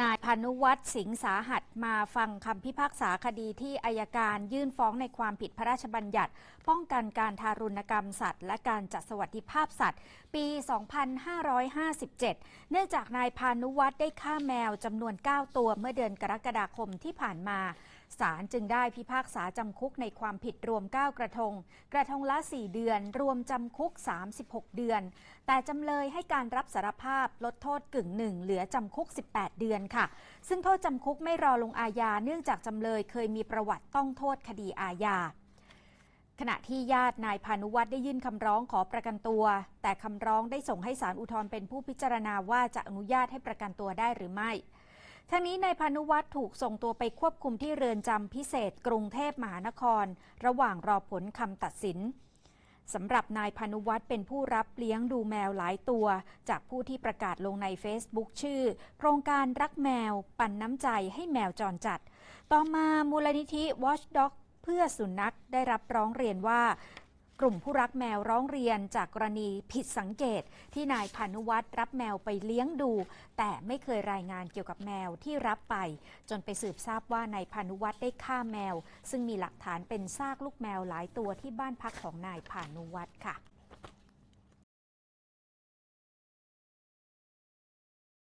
นายพานุวัตรสิงห์สาหัสมาฟังคำพิพากษาคดีที่อายการยื่นฟ้องในความผิดพระราชบัญญัติ ป้องกันการทารุณกรรมสัตว์ และการจัดสวัสดิภาพสัตว์ ปี 2557 เนื่องจากนายพานุวัตรได้ฆ่าแมวจำนวน 9 ตัวเมื่อเดือนกรกฎาคมที่ผ่านมาศาลจึงได้พิพากษาจำคุกในความผิดรวม 9 กระทง กระทงละ 4 เดือน รวมจำคุก 36 เดือน แต่จำเลยให้การรับสารภาพลดโทษกึ่งหนึ่งเหลือจำคุก 18 เดือนค่ะ ซึ่งโทษจำคุกไม่รอลงอาญาเนื่องจากจำเลยเคยมีประวัติต้องโทษคดีอาญาขณะที่ญาตินายพานุวัตรได้ยื่นคำร้องขอประกันตัว แต่คำร้องได้ส่งให้ศาลอุทธรณ์เป็นผู้พิจารณาว่าจะอนุญาตให้ประกันตัวได้หรือไม่ทั้งนี้นายพานุวัตรถูกส่งตัวไปควบคุมที่เรือนจำพิเศษกรุงเทพมหานคร ระหว่างรอผลคำตัดสิน สำหรับนายพานุวัตรเป็นผู้รับเลี้ยงดูแมวหลายตัว จากผู้ที่ประกาศลงใน Facebook ชื่อ โครงการรักแมว ปันน้ำใจให้แมวจรจัด ต่อมามูลนิธิ Watchdog เพื่อสุนัขได้รับร้องเรียนว่า กลุ่มผู้รักแมวร้องเรียนจากกรณีผิดสังเกต ที่นายพานุวัตรรับแมวไปเลี้ยงดู แต่ไม่เคยรายงานเกี่ยวกับแมวที่รับไป จนไปสืบทราบว่านายพานุวัตรได้ฆ่าแมว ซึ่งมีหลักฐานเป็นซากลูกแมวหลายตัวที่บ้านพักของนายพานุวัตรค่ะ